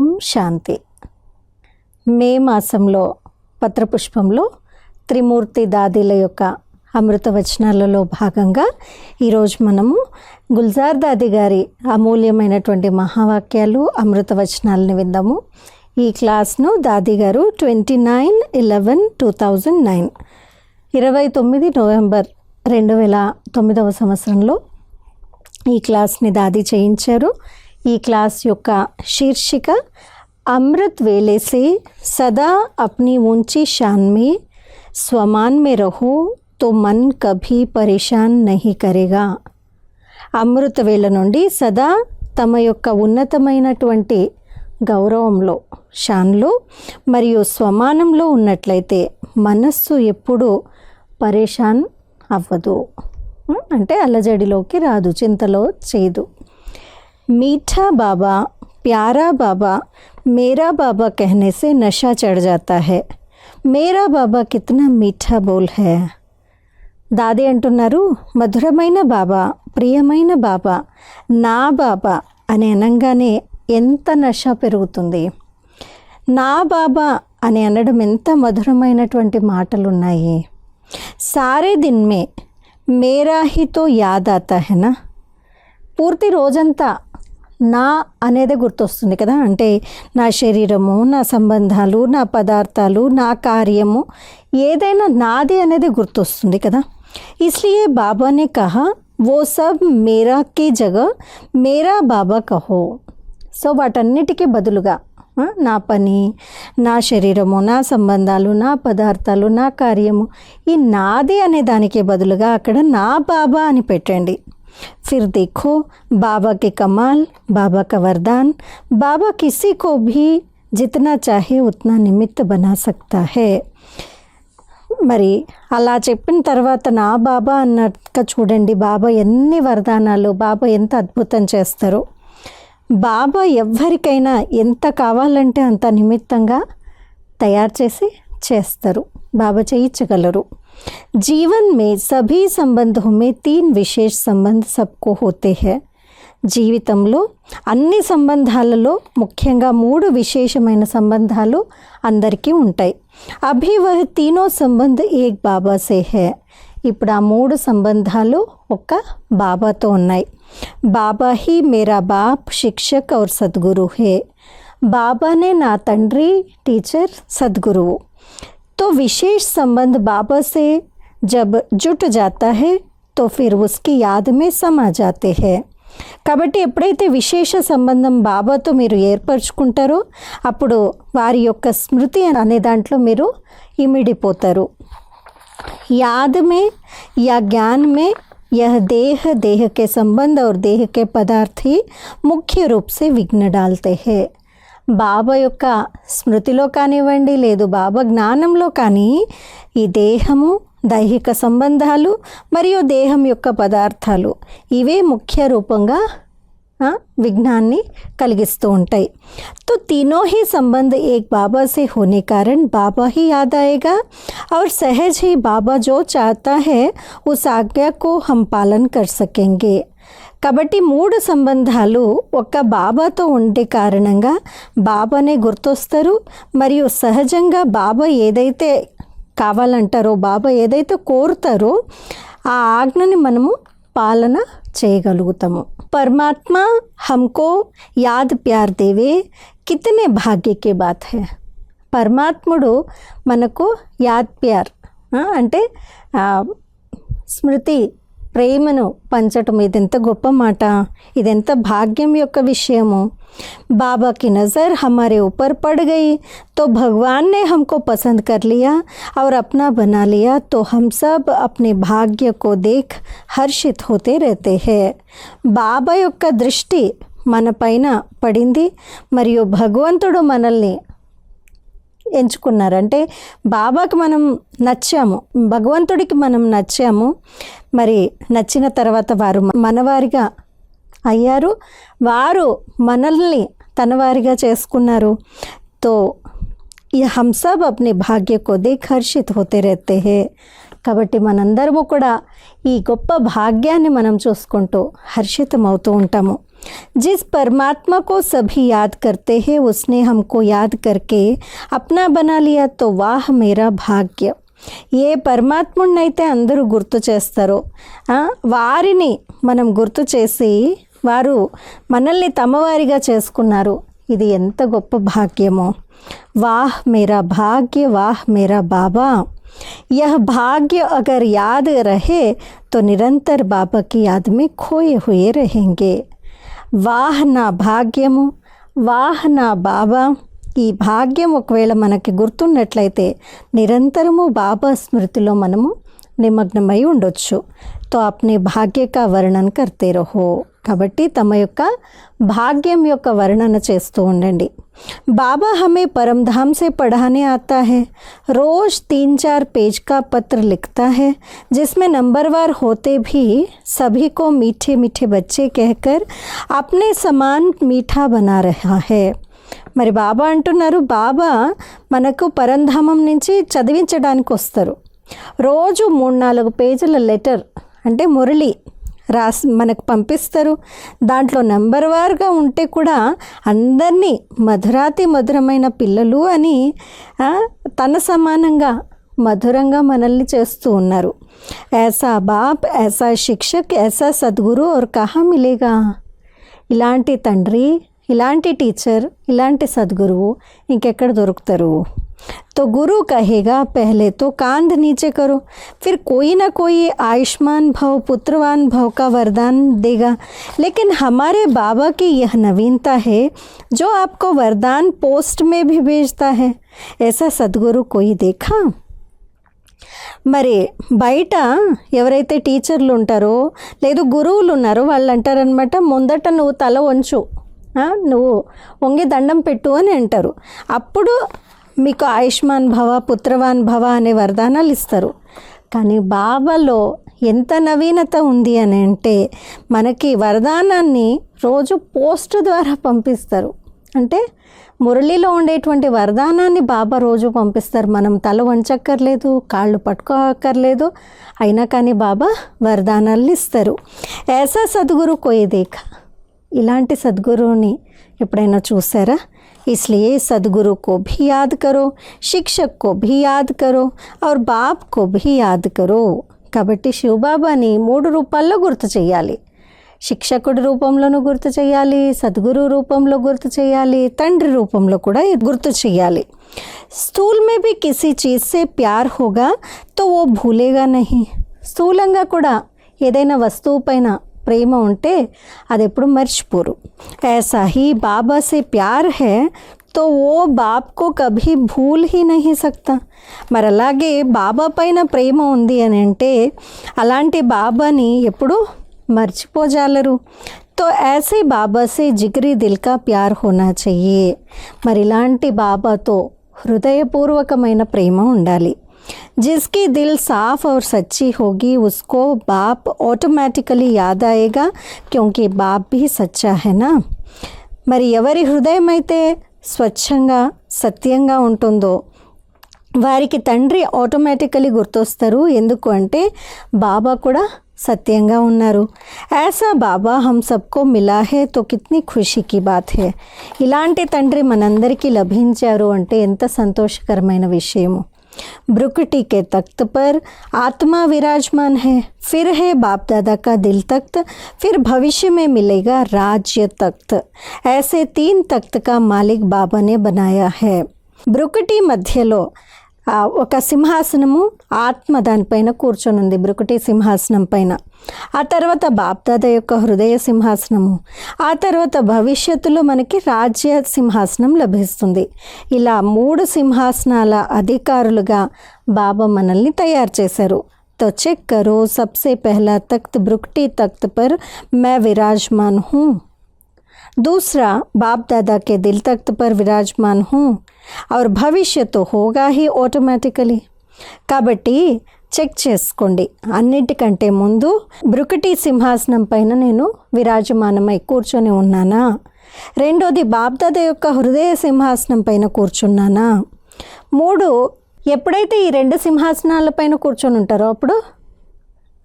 ఓం శాంతి. మే మాసంలో పత్రపుష్పంలో త్రిమూర్తి దాదీల యొక్క అమృత వచనాలలో భాగంగా ఈరోజు మనము గుల్జార్ దాది గారి అమూల్యమైనటువంటి మహావాక్యాలు అమృత వచనాలని విందాము. ఈ క్లాస్ను దాది గారు twenty nine eleven two thousand nine ఇరవై తొమ్మిది నవంబర్ రెండు వేల తొమ్మిదవ సంవత్సరంలో ఈ క్లాస్ని దాది చేయించారు. ఈ క్లాస్ యొక్క శీర్షిక అమృత్ వేలేసి సదా అప్ని ఉంచి ऊंची शान में स्वमान में रहो तो मन कभी परेशान అమృత వేళ నుండి సదా తమ యొక్క ఉన్నతమైనటువంటి గౌరవంలో షాన్లు మరియు స్వమానంలో ఉన్నట్లయితే మనస్సు ఎప్పుడూ పరేషాన్ అవ్వదు. అంటే అల్లజడిలోకి రాదు చింతలో చేయదు मीठा बाबा प्यारा बाबा मेरा बाबा कहने से नशा चढ़ जाता है मेरा बाबा कितना मीठा बोल है దాది అంటున్నారు మధురమైన బాబా ప్రియమైన బాబా నా బాబా అని అనగానే ఎంత నష పెరుగుతుంది నా బాబా అని అనడం ఎంత మధురమైనటువంటి మాటలు ఉన్నాయి సారే దిన్ మే మేరా హీ తో యాద్ ఆతా హై నా పూర్తి రోజంతా నా అనేదే గుర్తొస్తుంది కదా అంటే నా శరీరము నా సంబంధాలు నా పదార్థాలు నా కార్యము ఏదైనా నాది అనేది గుర్తొస్తుంది కదా ఇస్లియే బాబానే కహా वो सब मेरा की जगह मेरा బాబా కహో సో వాటన్నిటికీ బదులుగా ఆ, నా పని నా శరీరము నా సంబంధాలు నా పదార్థాలు నా కార్యము ఈ నాది అనే దానికి బదులుగా అక్కడ నా బాబా అని పెట్టండి फिर देखो बाबा के कमाल बाबा का वरदान बाबा किसी को भी जितना चाहे उतना निमित्त बना सकता है మరి అలా చెప్పిన తర్వాత నా బాబా అన్నట్టుగా చూడండి బాబా ఎన్ని వరదానాలు బాబా ఎంత అద్భుతం చేస్తారో బాబా ఎవ్వరికైనా ఎంత కావాలంటే అంత నిమిత్తంగా తయారు చేసి చేస్తారు బాబా చేయించగలరు जीवन में सभी संबंधों में तीन विशेष संबंध सबको होते हैं జీవితంలో అన్ని సంబంధాలలో ముఖ్యంగా మూడు విశేషమైన సంబంధాలు అందరికీ ఉంటాయి అభి వహ తీనో సంబంధ్ ఏక్ బాబా సే హే ఇప్పుడు ఆ మూడు సంబంధాలు ఒక్క బాబాతో ఉన్నాయి బాబా హీ మేరా బాప్ శిక్షక్ ఔర్ సద్గురు హే బాబానే నా తండ్రి టీచర్ సద్గురువు तो विशेष संबंध बाबा से जब जुट जाता है तो फिर उसकी याद में समा जाते हैं కాబట్టి ఎప్పుడైతే విశేష సంబంధం బాబాతో మీరు ఏర్పరచుకుంటారో అప్పుడు వారి యొక్క స్మృతి అనే దాంట్లో మీరు ఇమిడిపోతారు याद में या ज्ञान में यह देह देह के संबंध और देह के पदार्थ ही मुख्य रूप से विघ्न डालते हैं బాబా యొక్క స్మృతిలో కానివ్వండి లేదు బాబా జ్ఞానంలో కానీ ఈ దేహము దైహిక సంబంధాలు మరియు దేహం యొక్క పదార్థాలు ఇవే ముఖ్య రూపంగా ఆ, విఘ్నాన్ని కలిగిస్తూ ఉంటాయి तो तीनों ही संबंध एक बाबा से होने कारण बाबा ही याद आएगा और सहज ही बाबा जो चाहता है उस आज्ञा को हम पालन कर सकेंगे కాబట్టి మూడు సంబంధాలు ఒక్క బాబాతో ఉండే కారణంగా బాబానే గుర్తొస్తారు. మరియు సహజంగా బాబా ఏదైతే కావాలంటారో బాబా ఏదైతే కోరుతారో ఆ ఆజ్ఞని మనము పాలన చేయగలుగుతాము. పరమాత్మ హమ్కో యాద్ ప్యార్ దేవే కితనే భాగ్యకే బాత్ హే. పరమాత్ముడు మనకు యాద్ ప్యార్ అంటే స్మృతి ప్రేమను పంచటం ఇదెంత గొప్ప మాట ఇదెంత భాగ్యం యొక్క విషయము बाबा की नज़र हमारे ऊपर पड़ गई तो भगवान ने हमको पसंद कर लिया और अपना बना लिया तो हम सब अपने भाग्य को देख हर्षित होते रहते हैं బాబా యొక్క దృష్టి మన పైన పడింది మరియు భగవంతుడు మనల్ని ఎంచుకున్నారు. అంటే బాబాకి మనం నచ్చాము భగవంతుడికి మనం నచ్చాము. మరి నచ్చిన తర్వాత వారు మనవారిగా అయ్యారు. వారు మనల్ని తనవారిగా చేసుకున్నారు. తో ఈ హంసాబ్ అప్ని భాగ్య కొద్ది ఖర్షిత్ హోతే రెత్తేహే హే. కాబట్టి మనందరము కూడా ఈ గొప్ప భాగ్యాన్ని మనం చూసుకుంటూ హర్షితమవుతూ ఉంటాము. जिस परमात्मा को सभी याद करते हैं उसने हमको याद करके अपना बना लिया तो वाह मेरा भाग्य ఏ పరమాత్ముడినైతే అందరూ గుర్తు చేస్తారో ఆ, వారిని మనం గుర్తు చేసి వారు మనల్ని తమవారిగా చేసుకున్నారు ఇది ఎంత గొప్ప భాగ్యమో వాహ్ మేరా భాగ్య వాహ్ మేరా బాబా यह भाग्य अगर याद रहे तो निरंतर बाबा की याद में खोए हुए रहेंगे వాహ్ నా భాగ్యము వాహ్ నా బాబా. ఈ భాగ్యం ఒకవేళ మనకి గుర్తున్నట్లయితే నిరంతరము బాబా స్మృతిలో మనము నిమగ్నమై ఉండొచ్చు. తో అప్నే భాగ్య కా వర్ణన కర్తే రహో కాబట్టి తమ యొక్క భాగ్యం యొక్క వర్ణన చేస్తూ ఉండండి बाबा हमें परमधाम से पढ़ाने आता है रोज तीन चार पेज का पत्र लिखता है जिसमें नंबरवार होते भी सभी को मीठे मीठे बच्चे कहकर अपने समान मीठा बना रहा है మరి బాబా అంటున్నారు బాబా మనకు పరంధామం నుంచి చదివించడానికి వస్తారు రోజు మూడు నాలుగు పేజీల లెటర్ అంటే మురళి రాసి మనకు పంపిస్తారు దాంట్లో నెంబర్ వార్గా ఉంటే కూడా అందరినీ మధురాతి మధురమైన పిల్లలు అని ఆ, తన సమానంగా మధురంగా మనల్ని చేస్తూ ఉన్నారు ऐसा బాప్ ऐसा శిక్షక్ ऐसा సద్గురు और కహా మిలేగా ఇలాంటి తండ్రి ఇలాంటి టీచర్ ఇలాంటి సద్గురువు ఇంకెక్కడ దొరుకుతారు तो गुरु कहेगा पहले तो कांध नीचे करो फिर कोई ना कोई आयुष्मान भव पुत्रवान भव का वरदान देगा लेकिन हमारे बाबा की यह नवीनता है जो आपको वरदान पोस्ट में भी भेजता है ऐसा सदगुरु कोई देखा మరి బయట ఎవరైతే టీచర్లు ఉంటారో లేదు గురువులు ఉన్నారో వాళ్ళు అంటారనమాట ముందట నువ్వు తల వంచు ఆ, నువ్వు వంగి దండం పెట్టు అని అంటారు అప్పుడు మీకు ఆయుష్మాన్ భవ పుత్రవాన్ భవ అనే వరదానాలు ఇస్తారు. కానీ బాబాలో ఎంత నవీనత ఉంది అని అంటే మనకి వరదానాన్ని రోజు పోస్ట్ ద్వారా పంపిస్తారు. అంటే మురళిలో ఉండేటువంటి వరదానాన్ని బాబా రోజు పంపిస్తారు. మనం తల వంచక్కర్లేదు కాళ్ళు పట్టుకోక్కర్లేదు అయినా కానీ బాబా వరదానాలు ఇస్తారు. ऐसा సద్గురు కోయి ఇలాంటి సద్గురువుని ఎప్పుడైనా చూసారా? इसलिए सदगुरु को भी याद करो शिक्षक को भी याद करो और बाप को भी याद करो కాబట్టి శివబాబాని మూడు రూపాల్లో గుర్తు చేయాలి శిక్షకుడి రూపంలోనూ గుర్తు చేయాలి సద్గురు రూపంలో గుర్తు చేయాలి తండ్రి రూపంలో కూడా గుర్తు చేయాలి స్థూల్ మే भी किसी चीज़ से प्यार होगा तो वो भूलेगा नहीं స్థూలంగా కూడా ఏదైనా వస్తువు పైన ప్రేమ ఉంటే అది ఎప్పుడు మర్చిపోరు ऐसा ही बाबा से प्यार है तो वो बाप को कभी भूल ही नहीं सकता మరి అలాగే బాబా పైన ప్రేమ ఉంది అని అంటే అలాంటి బాబాని ఎప్పుడు మర్చిపోజాలరు तो ऐसे बाबा से जिगरी दिल का प्यार होना चाहिए మరి ఇలాంటి బాబాతో హృదయపూర్వకమైన ప్రేమ ఉండాలి जिसकी दिल साफ और सच्ची होगी उसको बाप ऑटोमेटिकली याद आएगा क्योंकि बाप भी सच्चा है ना మరి ఎవరి హృదయం అయితే స్వచ్ఛంగా సత్యంగా ఉంటుందో వారికి తండ్రి ఆటోమేటికలీ గుర్తొస్తారు ఎందుకు అంటే బాబా కూడా సత్యంగా ఉన్నారు ऐसा బాబా హమ్ సబ్కో మిలా హే తో కిత్నీ ఖుషీ కి బాత్ హే ఇలాంటి తండ్రి మనందరికీ లభించారు అంటే ఎంత సంతోషకరమైన విషయము ब्रुकटी के तख्त पर आत्मा विराजमान है। फिर है बाप दादा का दिल तख्त, फिर भविष्य में मिलेगा राज्य तख्त। ऐसे तीन तख्त का मालिक बाबा ने बनाया है। ब्रुकटी मध्य लो। ఒక సింహాసనము ఆత్మ దానిపైన కూర్చొని ఉంది బ్రుకటి సింహాసనం పైన ఆ తర్వాత బాప్దాద యొక్క హృదయ సింహాసనము ఆ తర్వాత భవిష్యత్తులో మనకి రాజ్య సింహాసనం లభిస్తుంది ఇలా మూడు సింహాసనాల అధికారులుగా బాబా మనల్ని తయారు చేశారు तो चेक करो सबसे पहला तख्त ब्रुकटी तख्त पर मैं विराजमान हूँ दूसरा बाप दादा के दिल तख्त पर विराजमान हूँ और भविष्य तो होगा ही ఆటోమేటికలీ కాబట్టి చెక్ చేసుకోండి అన్నిటికంటే ముందు బ్రుకటి సింహాసనం పైన నేను విరాజమానమై కూర్చొని ఉన్నానా రెండోది బాప్దాద యొక్క హృదయ సింహాసనం పైన కూర్చున్నానా మూడు ఎప్పుడైతే ఈ రెండు సింహాసనాల పైన కూర్చొని ఉంటారో అప్పుడు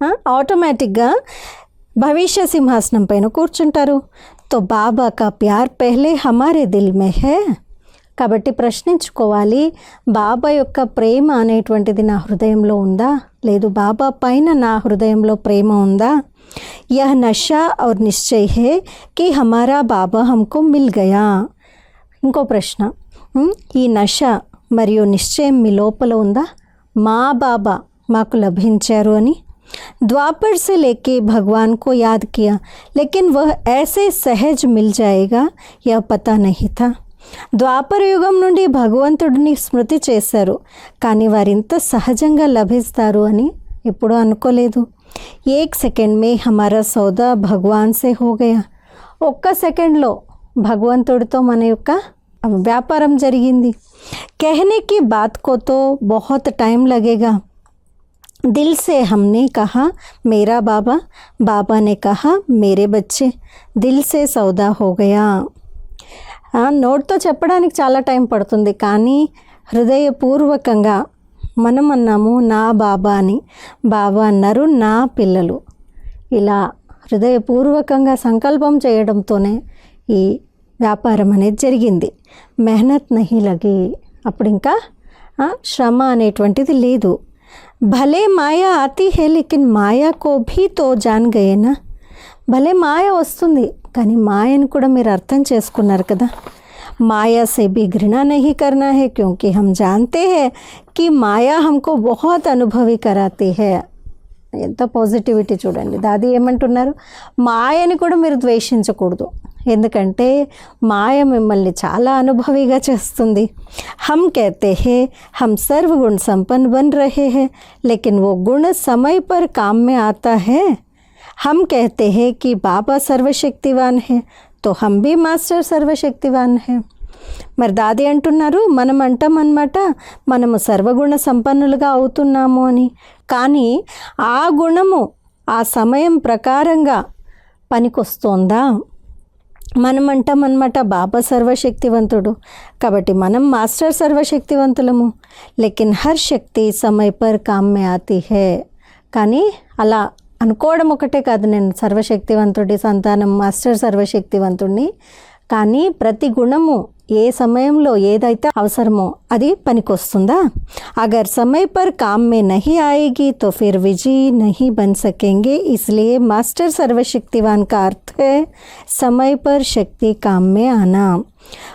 ఆ, ఆటోమేటిక్గా భవిష్య సింహాసనం పైన కూర్చుంటారు तो బాబా కా ప్యార్ పెహ్లే హమారే దిల్ మే కాబట్టి ప్రశ్నించుకోవాలి బాబా యొక్క ప్రేమ అనేటువంటిది నా హృదయంలో ఉందా? లేదు బాబా పైన నా హృదయంలో ప్రేమ ఉందా? యహ నషా ఔర్ నిశ్చయ్ హే కి హమారా బాబా హంకు మిల్ గయా? ఇంకో ప్రశ్న ఈ నష మరియు నిశ్చయం మీ లోపల ఉందా? మా బాబా మాకు లభించారు అని? द्वापर से लेके भगवान को याद किया लेकिन वह ऐसे सहज मिल जाएगा यह पता नहीं था ద్వాపర యుగం నుండి భగవంతుడిని స్మృతి చేశారు కానీ వారింత సహజంగా లభిస్తారు అని ఎప్పుడూ అనుకోలేదు ఏక్ సెకండ్ మే హమారా సౌదా భగవాన్ సే హో గయా ఒక్క సెకండ్లో భగవంతుడితో మన యొక్క వ్యాపారం జరిగింది कहने की बात को तो बहुत टाइम लगेगा दिल से हमने कहा मेरा बाबा बाबा ने कहा मेरे बच्चे दिल से सौदा हो गया ఆ, నోట్తో చెప్పడానికి చాలా టైం పడుతుంది కానీ హృదయపూర్వకంగా మనం అన్నాము నా బాబా అని బాబా అన్నారు నా పిల్లలు ఇలా హృదయపూర్వకంగా సంకల్పం చేయడంతోనే ఈ వ్యాపారం అనేది జరిగింది మెహనత్ నహి లగి అప్పుడు ఇంకా ఆ, శ్రమ అనేటువంటిది లేదు భలే మాయా ఆతి హే లేకిన్ మాయా కో భీ తో జాన్ గయేనా భలే మాయ వస్తుంది కానీ మాయను కూడా మీరు అర్థం చేసుకున్నారు కదా माया से भी घृणा नहीं करना है क्योंकि हम जानते हैं कि माया हमको बहुत अनुभवी कराती है ఎంత పాజిటివిటీ చూడండి దాది ఏమంటున్నారు మాయని కూడా మీరు ద్వేషించకూడదు ఎందుకంటే మాయ మిమ్మల్ని చాలా అనుభవిగా చేస్తుంది. హమ్ కహతే హే హమ్ సర్వగుణ సంపన్న బన్ రహే హే లేకిన్ ఓ గుణ సమయ పర్ కామ్ మే ఆతా హే. హమ్ కహతే హే కి బాబా సర్వశక్తివాన్ హే తో హమ్ బి మాస్టర్ సర్వశక్తివాన్ హే. మరి దాది అంటున్నారు మనం అంటాం అనమాట మనము సర్వగుణ సంపన్నులుగా అవుతున్నాము అని. కానీ ఆ గుణము ఆ సమయం ప్రకారంగా పనికొస్తోందా? మనం అంటాం అనమాట బాబా సర్వశక్తివంతుడు. కాబట్టి మనం మాస్టర్ సర్వశక్తివంతులము. లెకిన్ హర్ శక్తి సమయ పర్ కామ్ ఆతి హే. కానీ అలా అనుకోవడం ఒకటే కాదు నేను సర్వశక్తివంతుడి సంతానం మాస్టర్ సర్వశక్తివంతుడిని కానీ ప్రతి గుణము ఏ సమయంలో ఏదైతే అవసరమో అది పనికొస్తుందా? అగర్ సమయ పర్ కామ్ మే నహి ఆయేగి తో ఫిర్ విజయ్ నహి బన్ సకేంగే. ఇస్లే మాస్టర్ సర్వశక్తివాన్ కా అర్థ సమయ పర్ శక్తి కామ్ మే అనా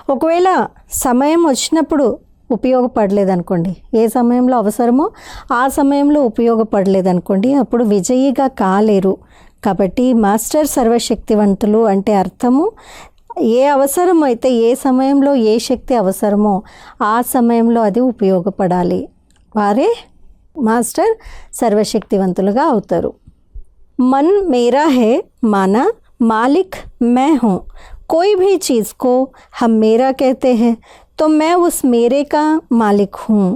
ఒకవేళ సమయం వచ్చినప్పుడు ఉపయోగపడలేదనుకోండి ఏ సమయంలో అవసరమో ఆ సమయంలో ఉపయోగపడలేదనుకోండి అప్పుడు విజయిగా కాలేరు. కాబట్టి మాస్టర్ సర్వశక్తివంతులు అంటే అర్థము ఏ అవసరం అయితే ఏ సమయంలో ఏ శక్తి అవసరమో ఆ సమయంలో అది ఉపయోగపడాలి వారే మాస్టర్ సర్వశక్తివంతులుగా అవుతారు मन मेरा है माना मालिक मैं हूँ कोई भी चीज़ को हम मेरा कहते हैं तो मैं उस मेरे का मालिक हूँ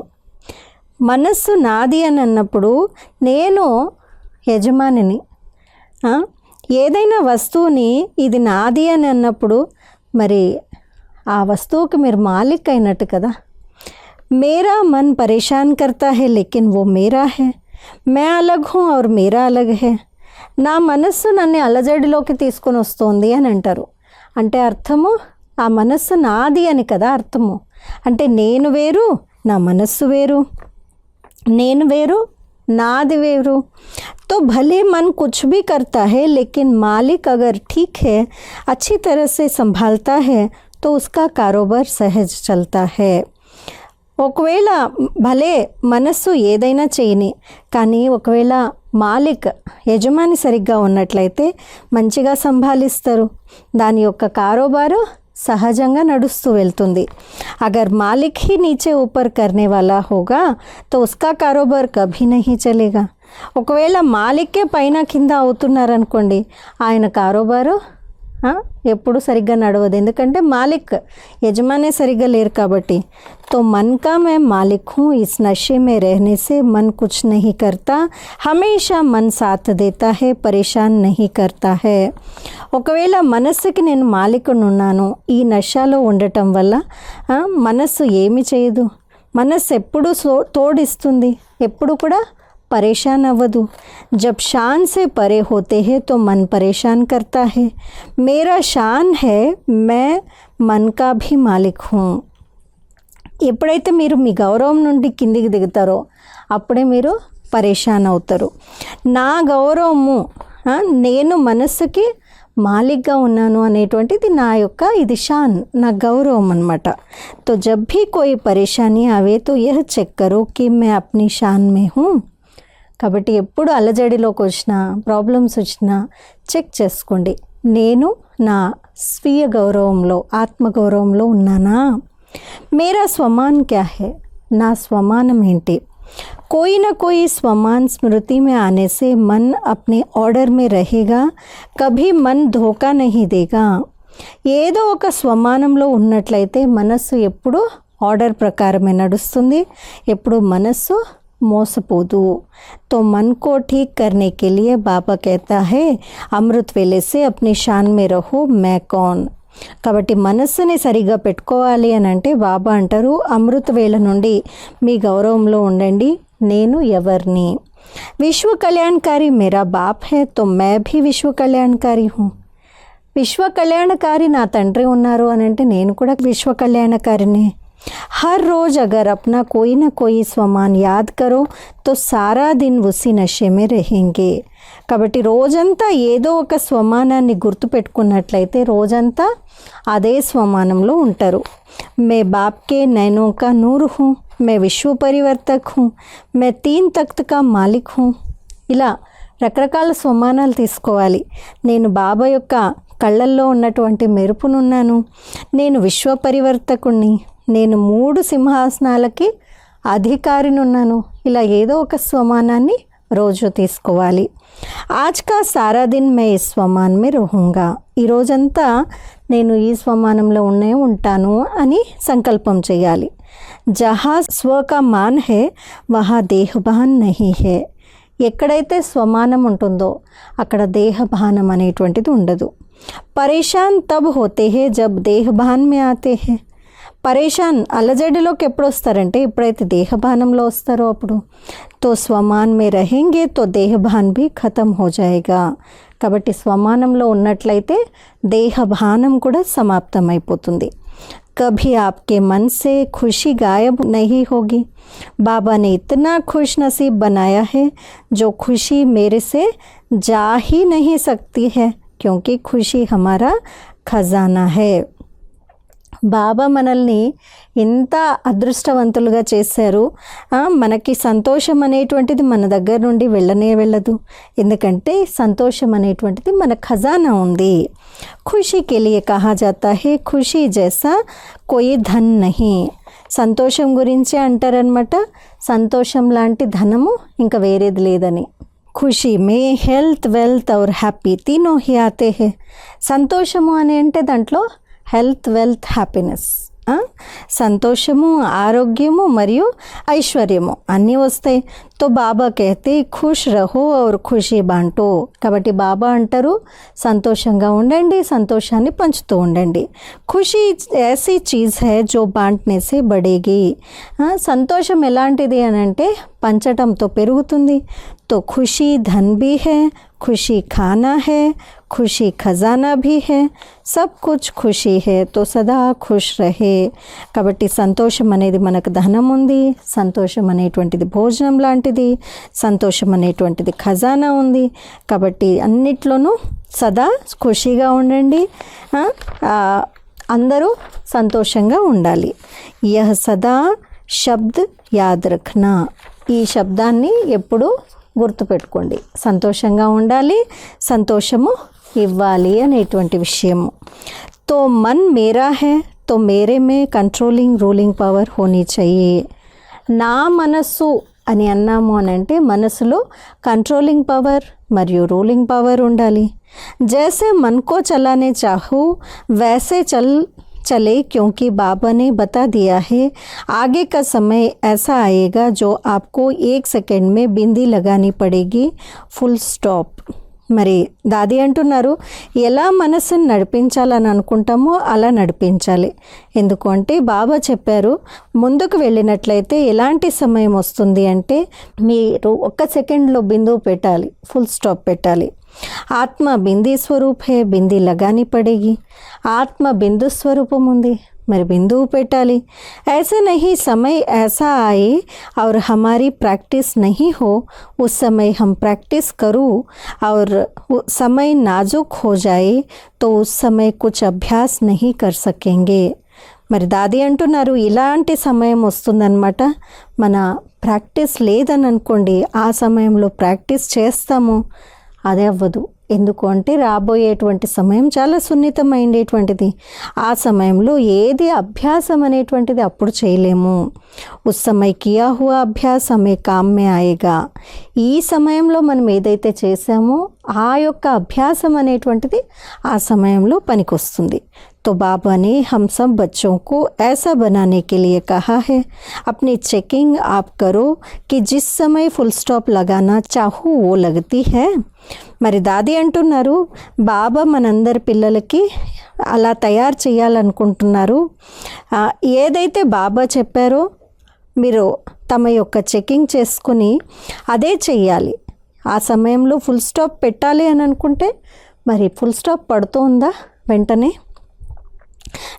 మనస్సు నాది అని అన్నప్పుడు నేను యజమానిని ఆ, ఏదైనా వస్తువుని ఇది నాది అని అన్నప్పుడు మరి ఆ వస్తువుకి మీరు మాలిక్ అయినట్టు కదా मेरा मन परेशान करता है लेकिन वो मेरा है मैं अलग हूँ और मेरा अलग है నా మనస్సు నన్ను అలజడిలోకి తీసుకొని వస్తోంది అని అంటారు అంటే అర్థము ఆ మనస్సు నాది అని కదా అర్థము అంటే నేను వేరు నా మనస్సు వేరు నేను వేరు नाद वेरू तो भले मन कुछ भी करता है लेकिन मालिक अगर ठीक है अच्छी तरह से संभालता है तो उसका कारोबार सहज चलता है ఒకవేళ భలే మనస్సు ఏదైనా చేయని కానీ ఒకవేళ మాలిక్ యజమాని సరిగ్గా ఉన్నట్లయితే మంచిగా సంభాలిస్తారు దాని యొక్క కారోబారు సహజంగా నడుస్తూ వెళ్తుంది అగర్ మాలిక్ ही नीचे ऊपर करने वाला होगा तो उसका कारोबार कभी नहीं चलेगा ఒకవేళ మాలిక్కే పైన కింద అవుతున్నారనుకోండి ఆయన కారోబారు ఆ, ఎప్పుడు సరిగ్గా నడవదు ఎందుకంటే మాలిక్ యజమానే సరిగ్గా లేరు కాబట్టి तो मन का मैं मालिक हूँ इस नशे में रहने से मन कुछ नहीं करता हमेशा मन साथ देता है परेशान नहीं करता है ఒకవేళ మనస్సుకి నేను మాలికుని ఉన్నాను ఈ నషాలో ఉండటం వల్ల ఆ, మనస్సు ఏమి చేయదు మనస్సు ఎప్పుడు సో తోడిస్తుంది ఎప్పుడు కూడా परेशान अवधु जब शान से परे होते हैं तो मन परेशान करता है मेरा शान है मैं मन का भी मालिक हूँ ఎప్పుడైతే మీరు మీ గౌరవం నుండి కిందికి దిగుతారో అప్పుడే మీరు పరేషాన్ అవుతారు నా గౌరవము ఆ, నేను మనస్సుకి మాలిక్గా ఉన్నాను అనేటువంటిది నా యొక్క ఇది షాన్ నా గౌరవం అనమాట తో జబ్ भी कोई परेशानी आवे तो यह चेक करो कि मैं अपनी शान में हूँ కాబట్టి ఎప్పుడు అలజడిలోకి వచ్చినా ప్రాబ్లమ్స్ వచ్చినా చెక్ చేసుకోండి నేను నా స్వీయ గౌరవంలో ఆత్మగౌరవంలో ఉన్నానా మేరా స్వమాన్ క్యా హే నా స్వమానం ఏంటి कोई ना कोई स्वमान स्मृति में आने से मन अपने ऑर्डर में रहेगा कभी मन धोखा नहीं देगा ఏదో ఒక స్వమానంలో ఉన్నట్లయితే మనస్సు ఎప్పుడు ఆర్డర్ ప్రకారమే నడుస్తుంది ఎప్పుడు మనస్సు మోసపోదు तो मन को ठीक करने के लिए बाबा कहता है अमृत वेले से अपनी शान में रहो मैं कौन కాబట్టి మనస్సుని సరిగా పెట్టుకోవాలి అని అంటే బాబా అంటారు అమృత వేళ నుండి మీ గౌరవంలో ఉండండి నేను ఎవరిని విశ్వ కళ్యాణకారి మేరా బాప్ హే తో మే భీ విశ్వ కళ్యాణకారి హూ విశ్వ కళ్యాణకారి నా తండ్రి ఉన్నారు అని అంటే నేను కూడా విశ్వ కళ్యాణకారిని हर रोज़ अगर अपना कोई ना कोई स्वमान याद करो तो सारा दिन उसी नशे में रहेंगे కాబట్టి రోజంతా ఏదో ఒక స్వమానాన్ని గుర్తుపెట్టుకున్నట్లయితే రోజంతా అదే స్వమానంలో ఉంటారు మే బాప్కే నైనో కా నూర్ హూ మే విశ్వ పరివర్తక్ హూ మే తీన్ తఖ్త్ కా మాలిక్ హూ ఇలా రకరకాల స్వమానాలు తీసుకోవాలి నేను బాబా యొక్క కళ్ళల్లో ఉన్నటువంటి మెరుపునున్నాను నేను విశ్వ పరివర్తకుణ్ణి నేను మూడు సింహాసనాలకి అధికారినున్నాను. ఇలా ఏదో ఒక స్వమానాన్ని రోజు తీసుకోవాలి. ఆజ్కా సారాదిన్ సారా దిన్ మే ఈ స్వమాన్ మే రహుంగా. ఈ రోజంతా నేను ఈ స్వమానంలో ఉండే ఉంటాను అని సంకల్పం చేయాలి. జహా స్వ మాన్ హే వహా దేహభాన్ నహి హే. ఎక్కడైతే స్వమానం ఉంటుందో అక్కడ దేహభానం అనేటువంటిది ఉండదు. పరేషాన్ తబ్ హోతే హే జబ్ దేహభాన్ మే ఆతే హే. పరేషాన్ అలజడిలోకి ఎప్పుడు వస్తారంటే ఎప్పుడైతే దేహభానంలో వస్తారో అప్పుడు తో స్వమాన్ మే రహెంగే తో దేహభాన్ భీ ఖతం హో జాయేగా కాబట్టి స్వమానంలో ఉన్నట్లయితే దేహభానం కూడా సమాప్తం అయిపోతుంది कभी आपके मन से खुशी गायब नहीं होगी बाबा ने इतना खुश नसीब बनाया है जो खुशी मेरे से जा ही नहीं सकती है क्योंकि खुशी हमारा खजाना है బాబా మనల్ని ఎంత అదృష్టవంతులుగా చేశారు. మనకి సంతోషం అనేటువంటిది మన దగ్గర నుండి వెళ్ళనే వెళ్ళదు. ఎందుకంటే సంతోషం అనేటువంటిది మన ఖజానా ఉంది. ఖుషీకి లియే కహా జాతా హే ఖుషీ జైసా కోయి ధన్ నహి. సంతోషం గురించే అంటారనమాట సంతోషం లాంటి ధనము ఇంకా వేరేది లేదని. ఖుషి మే హెల్త్ వెల్త్ और హ్యాపీ తినో హి ఆతే హే. సంతోషము అని అంటే దాంట్లో హెల్త్ వెల్త్ హ్యాపీనెస్. సంతోషము ఆరోగ్యము మరియు ఐశ్వర్యము అన్నీ వస్తాయి. తో బాబా కేతి ఖుష్ రహో ఔర్ ఖుషీ బాంటో. కాబట్టి బాబా అంటారు సంతోషంగా ఉండండి సంతోషాన్ని పంచుతూ ఉండండి. ఖుషీ ఏసీ చీజ్ హే జో బాంట్నేసి బడేగి. సంతోషం ఎలాంటిది అని అంటే పంచటంతో పెరుగుతుంది. తో ఖుషీ ధన్ బీ హే ఖుషీ ఖానా హే ఖుషి ఖజానా భీ है సబ్ కుచ్ ఖుషీ హై తో సదా ఖుష్ రహే కాబట్టి సంతోషం అనేది మనకు ధనం ఉంది సంతోషం అనేటువంటిది భోజనం లాంటిది సంతోషం అనేటువంటిది ఖజానా ఉంది. కాబట్టి అన్నిట్లోనూ సదా ఖుషిగా ఉండండి అందరూ సంతోషంగా ఉండాలి. యహ సదా శబ్ద్ యాద్ ఈ శబ్దాన్ని ఎప్పుడూ గుర్తుపెట్టుకోండి. సంతోషంగా ఉండాలి సంతోషము ఇవ్వాలి అనేటువంటి విషయము తో మన్ మేరా హే తో మేరే మే కంట్రోలింగ్ రూలింగ్ పవర్ హోనీ చెయ్యి నా మనస్సు అని అన్నాము అని అంటే మనసులో కంట్రోలింగ్ పవర్ మరియు రూలింగ్ పవర్ ఉండాలి జైసే मन को चलाने चाहो वैसे चल चले क्योंकि बाबा ने बता दिया है आगे का समय ऐसा आएगा जो आपको एक सेकंड में बिंदी लगानी पड़ेगी फुल स्टॉप మరి దాది అంటున్నారు ఎలా మనసుని నడిపించాలని అనుకుంటామో అలా నడిపించాలి. ఎందుకు అంటే బాబా చెప్పారు ముందుకు వెళ్ళినట్లయితే ఎలాంటి సమయం వస్తుంది అంటే మీరు ఒక్క సెకండ్లో బిందువు పెట్టాలి ఫుల్ స్టాప్ పెట్టాలి. ఆత్మ బిందీ స్వరూప్ హే బింది లగాని పడేగి ఆత్మ బిందు స్వరూపం ఉంది. మరి బిందువు పెట్టాలి ऐसे नहीं समय ऐसा आए और हमारी प्रैक्टिस नहीं हो उस समय हम प्रैक्टिस करूँ और वो समय नाजुक हो जाए तो उस समय कुछ अभ्यास नहीं कर सकेंगे మరి దాది అంటున్నారు ఇలాంటి సమయం వస్తుందన్నమాట మన ప్రాక్టీస్ లేదని అనుకోండి ఆ సమయంలో ప్రాక్టీస్ చేస్తాము అదే అవ్వదు ఎందుకు అంటే రాబోయేటువంటి సమయం చాలా సున్నితమైనటువంటిది ఆ సమయంలో ఏది అభ్యాసం అనేటువంటిది అప్పుడు చేయలేము. ఉత్సమై కియాహు కియా హువా అభ్యాస్ కామ్మే ఆయేగా. ఈ సమయంలో మనం ఏదైతే చేసామో ఆ యొక్క అభ్యాసం అనేటువంటిది ఆ సమయంలో పనికొస్తుంది. तो बाबा ने हम सब बच्चों को ऐसा बनाने के लिए कहा है अपनी चेकिंग आप करो कि जिस समय फुल स्टॉप लगाना चाहो वो लगती है మరి దాది అంటున్నారు బాబా మనందరి పిల్లలకి అలా తయారు చేయాలనుకుంటున్నారు ఆ, ఏదైతే బాబా చెప్పారో మీరు తమ యొక్క చెకింగ్ చేసుకుని అదే చెయ్యాలి ఆ సమయంలో ఫుల్ స్టాప్ పెట్టాలి అని అనుకుంటే మరి ఫుల్ స్టాప్ పడుతోందా వెంటనే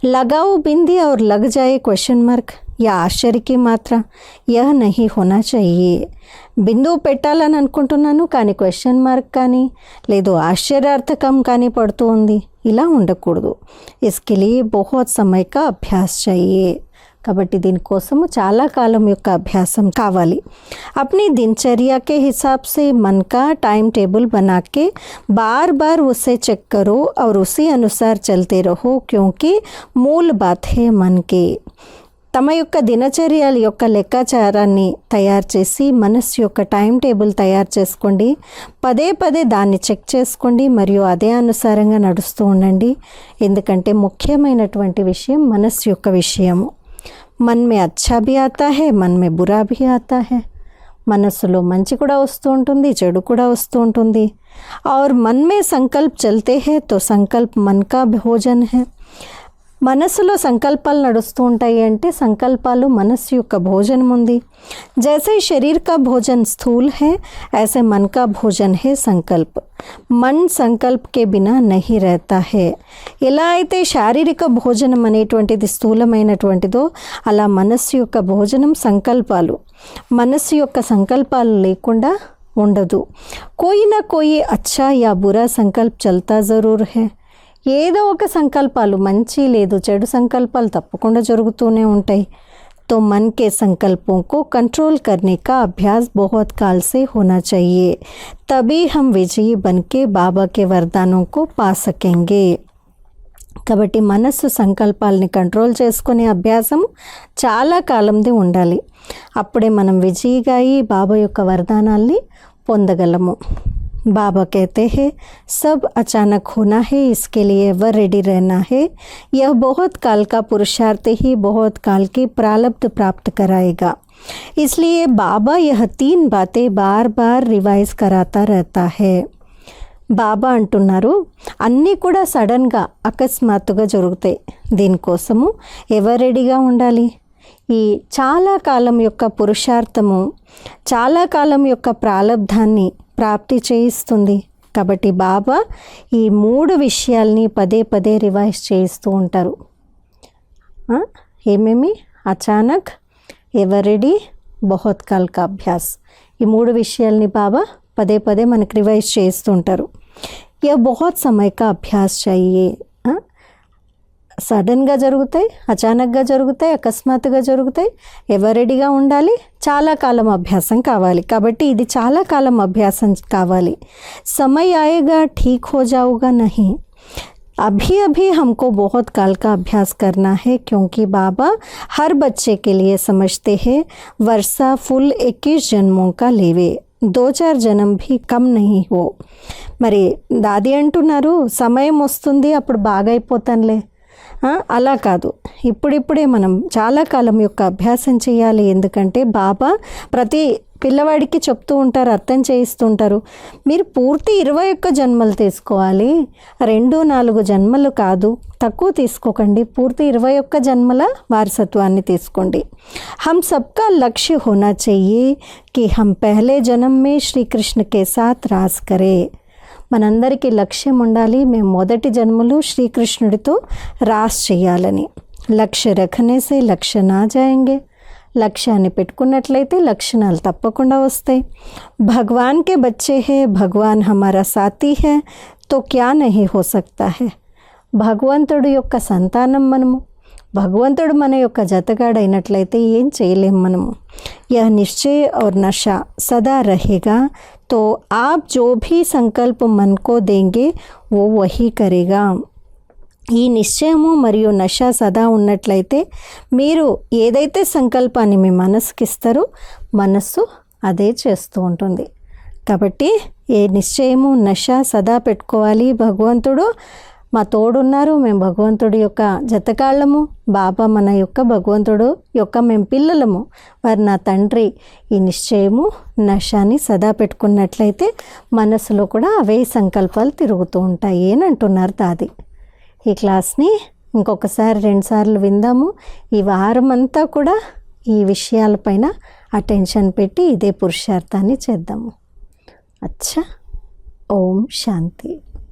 लगाओ बिंदी और लग जाए क्वेश्चन मार्क या ఆశ్చర్య की మాత్ర యహ నహి హోనా చెయ్యి బిందువు పెట్టాలని అనుకుంటున్నాను కానీ క్వశ్చన్ మార్క్ కానీ లేదు ఆశ్చర్యార్థకం కానీ పడుతూ ఉంది ఇలా ఉండకూడదు ఇస్కే లియే బహుత్ సమయ కా అభ్యాస్ చెయ్యి కాబట్టి దీనికోసము చాలా కాలం యొక్క అభ్యాసం కావాలి अपनी दिनचर्या के हिसाब से मन का टाइम टेबल बना के बार बार उसे चेक करो और उसी अनुसार चलते रहो क्योंकि मूल बात है मन के తమ యొక్క దినచర్యల యొక్క లెక్కాచారాన్ని తయారు చేసి మనస్సు యొక్క టైం టేబుల్ తయారు చేసుకోండి పదే పదే దాన్ని చెక్ చేసుకోండి మరియు అదే అనుసారంగా నడుస్తూ ఉండండి ఎందుకంటే ముఖ్యమైనటువంటి విషయం మనస్సు యొక్క విషయము मन में अच्छा भी आता है मन में बुरा भी आता है మనస్సులో మంచి కూడా వస్తూ ఉంటుంది చెడు కూడా వస్తూ ఉంటుంది और मन में संकल्प चलते हैं तो संकल्प मन का भोजन है మనస్సులో సంకల్పాలు నడుస్తూ ఉంటాయి అంటే సంకల్పాలు మనస్సు యొక్క భోజనం ఉంది. జైసే శరీర్ కా భోజన్ స్థూల్ హే ఐసే మన్ కా భోజన్ హే సంకల్ప. మన్ సంకల్ప్ కే బినా నహి రహతా హే. ఎలా అయితే శారీరక భోజనం అనేటువంటిది స్థూలమైనటువంటిదో అలా మనస్సు యొక్క భోజనం సంకల్పాలు. మనస్సు యొక్క సంకల్పాలు లేకుండా ఉండదు. కోయినా కోయి అచ్చా యా బురా సంకల్ప్ చల్తా జరూర్ హే. ఏదో ఒక సంకల్పాలు మంచి లేదు చెడు సంకల్పాలు తప్పకుండా జరుగుతూనే ఉంటాయి तो मन के संकल्पों को कंट्रोल करने का अभ्यास बहुत काल से होना चाहिए तभी हम विजयी बन के बाबा के वरदानों को पा सकेंगे కాబట్టి మనస్సు సంకల్పాలని కంట్రోల్ చేసుకునే అభ్యాసం చాలా కాలంది ఉండాలి అప్పుడే మనం విజయిగా అయి బాబా యొక్క వరదానాల్ని పొందగలము बाबा कहते हैं सब अचानक होना है इसके लिए वर रेडी रहना है यह बहुत काल का पुरुषार्थ ही बहुत काल की प्रारब्ध प्राप्त कराएगा इसलिए बाबा यह तीन बातें बार बार रिवाइज कराता रहता है బాబా అంటున్నారు అన్నీ కూడా సడన్గా అకస్మాత్తుగా జరుగుతాయి దీనికోసము ఎవరు రెడీగా ఉండాలి ఈ చాలా కాలం యొక్క పురుషార్థము చాలా కాలం యొక్క ప్రాలబ్ధాన్ని ప్రాప్తి చేయిస్తుంది. కాబట్టి బాబా ఈ మూడు విషయాల్ని పదే పదే రివైజ్ చేయిస్తూ ఉంటారు. ఏమేమి? అచానక్ ఎవరిడి బహుత్ కాల్ అభ్యాస్. ఈ మూడు విషయాల్ని బాబా పదే పదే మనకి రివైజ్ చేస్తుంటారు యా బహుత్ సమయక అభ్యాస్ చాయి సడన్గా జరుగుతాయి అచానక్గా జరుగుతాయి అకస్మాత్తుగా జరుగుతాయి ఎవరెడీగా ఉండాలి చాలా కాలం అభ్యాసం కావాలి కాబట్టి ఇది చాలా కాలం అభ్యాసం కావాలి సమయ ఆయేగా ఠీక్ హో జావుగా నహీ अभी अभी हमको बहुत काल का अभ्यास करना है क्योंकि बाबा हर बच्चे के लिए समझते हैं वर्षा फुल 21 जन्मों का लेवे దో చార్ జనం భీ కమ్ నహీ హో మరి దాది అంటున్నారు సమయం వస్తుంది అప్పుడు బాగా అయిపోతానులే ఆ, అలా కాదు. ఇప్పుడిప్పుడే మనం చాలా కాలం యొక్క అభ్యాసం చేయాలి. ఎందుకంటే బాబా ప్రతి పిల్లవాడికి చెప్తూ ఉంటారు అర్థం చేయిస్తుంటారు మీరు పూర్తి ఇరవై ఒక్క జన్మలు తీసుకోవాలి. రెండు నాలుగు జన్మలు కాదు. తక్కువ తీసుకోకండి. పూర్తి ఇరవై ఒక్క జన్మల వారసత్వాన్ని తీసుకోండి. హమ్ సబ్కా లక్ష్య హోనా చెయ్యి కి హమ్ పెహలే జనం మే శ్రీకృష్ణ కేసాత్ సాత్ మనందరికీ లక్ష్యం ఉండాలి. మేము మొదటి జన్మలో శ్రీకృష్ణుడితో రాస్ చేయాలని లక్ష్య రఖనేసే లక్ష్య నా జాయంగే. లక్ష్యాన్ని పెట్టుకున్నట్లయితే లక్షణాలు తప్పకుండా వస్తాయి. భగవాన్ కే బచ్చే హే భగవాన్ హమారా సాథీ హే తో క్యా నహీ హో సక్తా హే? భగవంతుడు యొక్క సంతానం మనము. భగవంతుడు మన యొక్క జతగాడైనట్లయితే ఏం చేయలేం మనము यह निश्चय और नशा सदा रहेगा तो आप जो भी संकल्प मन को देंगे वो वही करेगा ఈ నిశ్చయము మరియు నశ సదా ఉన్నట్లయితే మీరు ఏదైతే సంకల్పాన్ని మీ మనసుకి ఇస్తారో మనస్సు అదే చేస్తూ ఉంటుంది కాబట్టి ఏ నిశ్చయము నశ సదా పెట్టుకోవాలి భగవంతుడు మా తోడున్నారు మేము భగవంతుడి యొక్క జతకాళ్ళము బాబా మన యొక్క భగవంతుడు యొక్క మేము పిల్లలము. వారు నా తండ్రి ఈ నిశ్చయము నశాన్ని సదా పెట్టుకున్నట్లయితే మనసులో కూడా అవే సంకల్పాలు తిరుగుతూ ఉంటాయి అని అంటున్నారు దాది. ఈ క్లాస్ని ఇంకొకసారి రెండుసార్లు విందాము. ఈ వారం అంతా కూడా ఈ విషయాలపైన అటెన్షన్ పెట్టి ఇదే పురుషార్థాన్ని చేద్దాము. అచ్చా ఓం శాంతి.